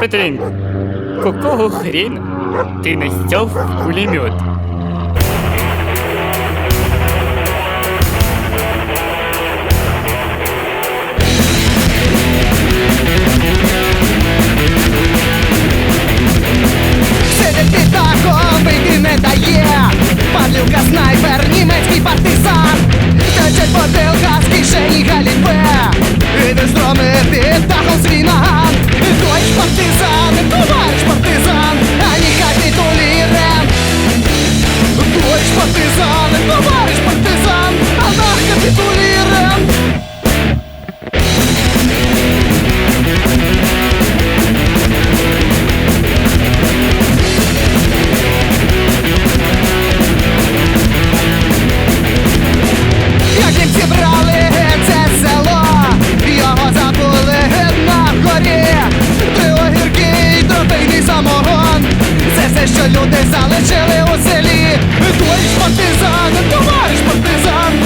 Петренко, какого хрена ты настяв пулемет? самогон, це все, що люди залишили у селі. Товариш партизан, товариш партизан.